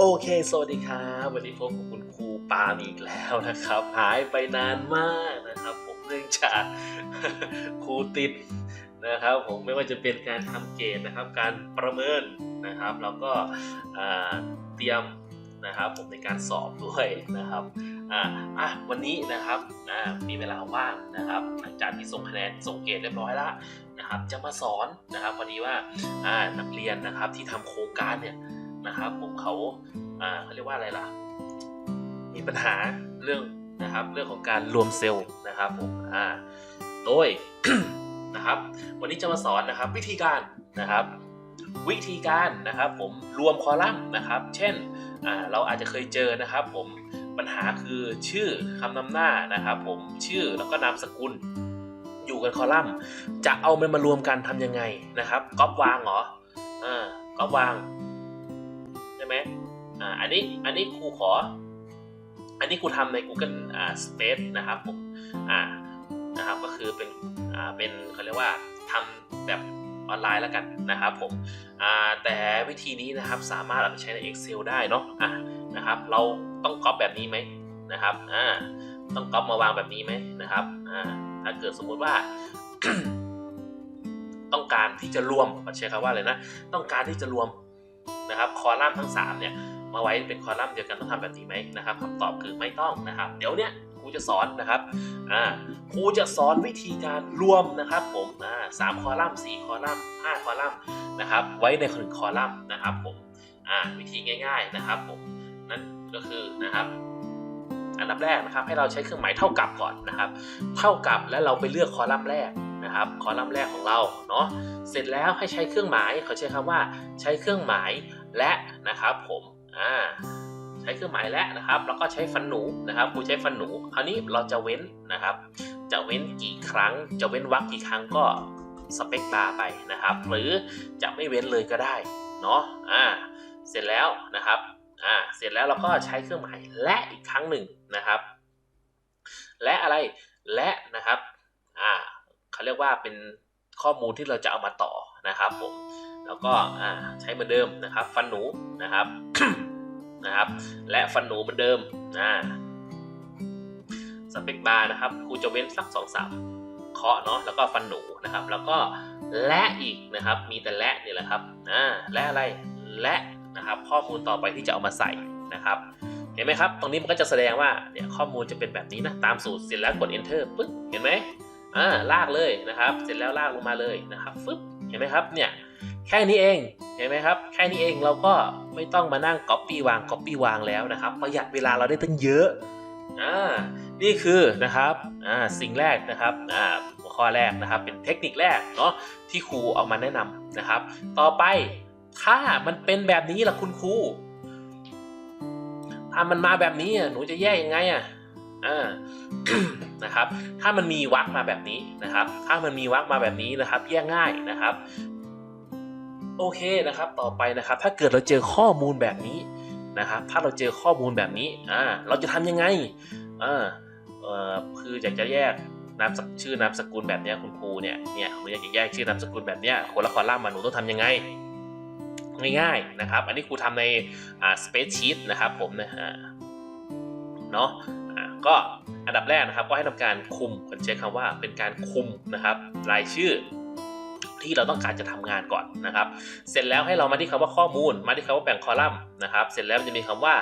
โอเค สวัสดีครับ วันนี้พบกับคุณครูปาล์มอีกแล้วนะครับ หายไปนานมากนะครับ ผมเนื่องจากครูติดนะครับ ผมไม่ว่าจะเป็นการทำเกณฑ์นะครับ การประเมินนะครับ แล้วก็เตรียมนะครับผมในการสอบด้วยนะครับอ่าอะวันนี้นะครับอ่ามีเวลาว่างนะครับหลังจากที่ส่งคะแนนส่งเกรดเรียบร้อยแล้วนะครับ จะมาสอนนะครับพอดีว่าอ่านักเรียนนะครับที่ทำโครงการเนี่ย นะครับผมเขาอ่าเขาเรียกว่าอะไรล่ะ มีปัญหาเรื่องนะครับเรื่องของการรวมเซลล์นะครับผมอ่าโดยนะครับวันนี้จะมาสอนนะครับวิธีการนะครับ วิธีการนะครับผมรวมคอลัมน์นะครับ เช่นอ่าเราอาจจะเคยเจอนะครับ ผมปัญหาคือชื่อคำนำหน้านะครับ ผมชื่อแล้วก็นามสกุลอยู่กันคอลัมน์ จะเอามันมารวมกันทำยังไงนะครับก๊อปวางเหรออ่าก๊อปวาง ไหมอ่าอันนี้อันนี้ครูขอ อันนี้ครูทำใน Google อ่า Space นะครับผมอ่านะครับก็คือเป็นอ่าเป็นเขาเรียกว่าทำแบบออนไลน์แล้วกันนะครับผมอ่าแต่วิธีนี้นะครับสามารถเอาไปใช้ใน Excel ได้เนาะอ่านะครับ เราต้องก๊อปแบบนี้ไหมนะครับอ่าต้องก๊อปมาวางแบบนี้ไหมนะครับอ่าถ้าเกิดสมมุติว่า ต้องการที่จะรวมใช้คำว่าอะไรนะ ต้องการที่จะรวม นะครับคอลัมน์ทั้ง3เนี่ยมาไว้เป็นคอลัมน์เดียวกันต้องทำแบบนี้ไหมนะครับคำตอบคือไม่ต้องนะครับ เดี๋ยวเนี้ยครูจะสอนนะครับอ่าครูจะสอนวิธีการรวมนะครับผมอ่าสามคอลัมน์สี่คอลัมน์ห้าคอลัมน์นะครับ ไว้ในหนึ่งคอลัมน์นะครับผมอ่าวิธีง่าย ๆนะครับผมนั่นก็คือนะครับอันดับแรกนะครับให้เราใช้เครื่องหมายเท่ากับก่อนนะครับ เท่ากับแล้วเราไปเลือกคอลัมน์แรกนะครับ คอลัมน์แรกของเราเนาะเสร็จแล้วให้ใช้เครื่องหมายเขาใช้คำว่าใช้เครื่องหมาย และนะครับผมอ่าใช้เครื่องหมายและนะครับแล้วก็ใช้ฟันหนูนะครับครูใช้ฟันหนูคราวนี้เราจะเว้นนะครับ จะเว้นกี่ครั้ง จะเว้นวรรคกี่ครั้งก็สเปคบาร์ไปนะครับ หรือจะไม่เว้นเลยก็ได้เนาะอ่าเสร็จแล้วนะครับอ่าเสร็จแล้วเราก็ใช้เครื่องหมายและอีกครั้งหนึ่งนะครับ และอะไรและนะครับอ่าเขาเรียกว่าเป็นข้อมูลที่เราจะเอามาต่อ นะครับผมแล้วก็ใช้เหมือนเดิมนะครับ ฟันหนูนะครับนะครับ และฟันหนูเหมือนเดิมอ่าสเปคบาร์นะครับครูจะเว้นสักสองสามเคาะเนาะแล้วก็ฟันหนูนะครับ แล้วก็และอีกนะครับ มีแต่และนี่แหละครับอ่าและอะไรและนะครับข้อมูลต่อไปที่จะเอามาใส่นะครับเห็นไหมครับ ตรงนี้มันก็จะแสดงว่าเนี่ยข้อมูลจะเป็นแบบนี้นะตามสูตรเสร็จแล้วกด enter ปึ๊บเห็นไหมอ่าลากเลยนะครับ เสร็จแล้วลากลงมาเลยนะครับฟึ๊บ เห็นไหมครับเนี่ยแค่นี้เองเห็นไหมครับแค่นี้เองเราก็ไม่ต้องมานั่ง copy วาง copy วางแล้วนะครับประหยัดเวลาเราได้ตั้งเยอะอ่านี่คือนะครับอ่าสิ่งแรกนะครับอ่าหัวข้อแรกนะครับเป็นเทคนิคแรกเนาะที่ครูเอามาแนะนำนะครับ ต่อไปถ้ามันเป็นแบบนี้ล่ะคุณครูถ้ามันมาแบบนี้อะหนูจะแยกยังไงอะอ่า นะครับ ถ้ามันมีวรรคมาแบบนี้นะครับ ถ้ามันมีวรรคมาแบบนี้นะครับ แยกง่ายนะครับ โอเคนะครับ ต่อไปนะครับ ถ้าเกิดเราเจอข้อมูลแบบนี้นะครับ ถ้าเราเจอข้อมูลแบบนี้อ่าเราจะทำยังไงอ่าเอ่อคืออยากจะแยกนามชื่อนามสกุลแบบนี้คุณครูเนี่ยเนี่ยหนูอยากจะแยกชื่อนามสกุลแบบนี้คนละคอลัมน์มาหนูต้องทำยังไงง่ายๆนะครับ อันนี้ครูทำในอ่า Space Sheet นะครับผมนะฮะเนาะ ก็อันดับแรกนะครับก็ให้ทำการคุมผมใช้คำว่าเป็นการคุมนะครับ รายชื่อที่เราต้องการจะทำงานก่อนนะครับ เสร็จแล้วให้เรามาที่คำว่าข้อมูล มาที่คำว่าแบ่งคอลัมน์นะครับ เสร็จแล้วจะมีคำว่า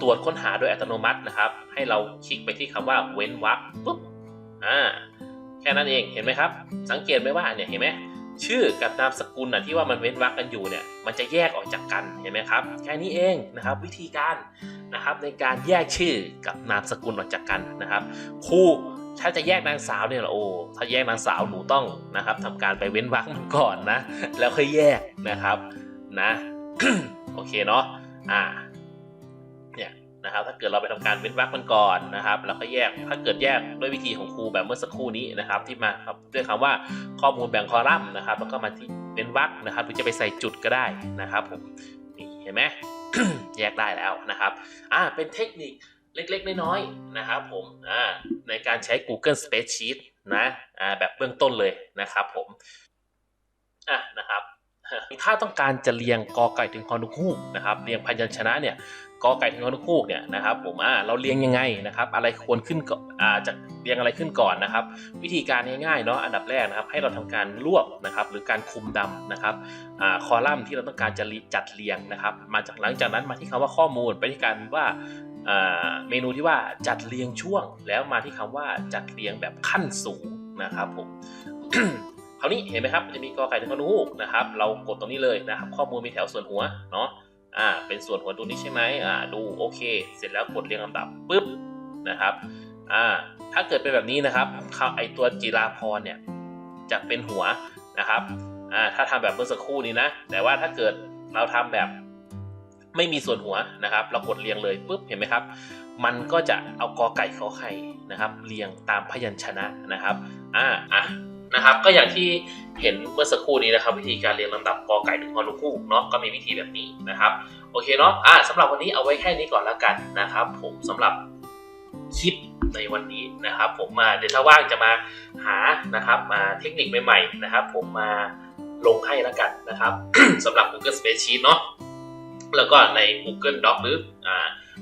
ตรวจค้นหาโดยอัตโนมัตินะครับ ให้เราคลิกไปที่คำว่าเว้นวรรคปุ๊บ อ่า แค่นั้นเอง เห็นไหมครับ สังเกตไหมว่าเนี่ย เห็นไหม ชื่อกับนามสกุลน่ะที่ว่ามันเว้นวรรคกันอยู่เนี่ยมันจะแยกออกจากกันเห็นไหมครับแค่นี้เองนะครับวิธีการนะครับในการแยกชื่อกับนามสกุลออกจากกันนะครับครูถ้าจะแยกนางสาวเนี่ยโอ้ถ้าแยกนางสาวหนูต้องนะครับทำการไปเว้นวรรคมันก่อนนะ แล้วค่อยแยกนะครับนะโอเคเนาะอ่า นะครับ ถ้าเกิดเราไปทำการเว้นวรรคมันก่อนนะครับแล้วก็แยกถ้าเกิดแยกด้วยวิธีของครูแบบเมื่อสักครู่นี้นะครับ ที่มาครับด้วยคำว่าข้อมูลแบ่งคอลัมน์นะครับ แล้วก็มาที่เว้นวรรคนะครับหรือจะไปใส่จุดก็ได้นะครับผมนี่เห็นไหมแยกได้แล้วนะครับอ่าเป็นเทคนิคเล็กๆ น้อยๆนะครับผมอ่าในการใช้ Google Spreadsheet นะอ่าแบบเบื้องต้นเลยนะครับผมอะนะครับถ้าต้องการจะเรียงกอไก่ถึงฮอนุคูกนะครับเรียงพยัญชนะเนี่ยกอไก่ถึงฮอนุคูกเนี่ยนะครับผมอ่าเราเรียงยังไงนะครับ อะไรควรขึ้นก่อนอ่าจะเรียงอะไรขึ้นก่อนนะครับ วิธีการง่ายๆเนาะอันดับแรกนะครับ ให้เราทำการรวบนะครับหรือการคุมดำนะครับอ่าคอลัมน์ที่เราต้องการจะจัดเรียงนะครับ มาจากหลังจากนั้นมาที่คำว่าข้อมูลไปที่การว่าอ่าเมนูที่ว่าจัดเรียงช่วง แล้วมาที่คำว่าจัดเรียงแบบขั้นสูงนะครับผมคราวนี้เห็นไหมครับจะมีกอไก่ถึงฮอนูกนะครับ เรากดตรงนี้เลยนะครับ ข้อมูลมีแถวส่วนหัวเนาะ อ่าเป็นส่วนหัวตรงนี้ใช่ไหมอ่าดูโอเค เสร็จแล้วกดเรียงลำดับปุ๊บนะครับอ่าถ้าเกิดเป็นแบบนี้นะครับไอตัวจิราพรเนี่ยจะเป็นหัวนะครับอ่าถ้าทำแบบเมื่อสักครู่นี้นะ แต่ว่าถ้าเกิดเราทำแบบไม่มีส่วนหัวนะครับ เรากดเรียงเลยปุ๊บเห็นไหมครับ มันก็จะเอากอไก่ขอไข่นะครับ เรียงตามพยัญชนะนะครับอ่าอะ นะครับ ก็อย่างที่เห็นเมื่อสักครู่นี้นะครับ วิธีการเรียงลำดับกอไก่ถึงฮอนุคู่เนาะก็มีวิธีแบบนี้นะครับ โอเคเนาะอ่าสำหรับวันนี้เอาไว้แค่นี้ก่อนแล้วกันนะครับ ผมสำหรับคลิปในวันนี้นะครับ ผมมาเดี๋ยวถ้าว่างจะมาหานะครับมาเทคนิคใหม่ๆนะครับ ผมมาลงให้แล้วกันนะครับสำหรับ Google Spreadsheet เนาะแล้วก็ใน Google Doc หรืออ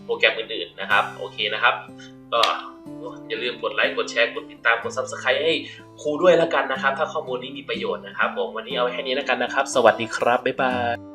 โปรแกรมอื่นๆนะครับ โอเคนะครับ ก็ อย่าลืมกดไลค์กดแชร์กดติดตามกด Subscribe ให้ครูด้วยแล้วกันนะครับ ถ้าข้อมูลนี้มีประโยชน์นะครับผมวันนี้เอาไว้แค่นี้แล้วกันนะครับ สวัสดีครับบ๊ายบาย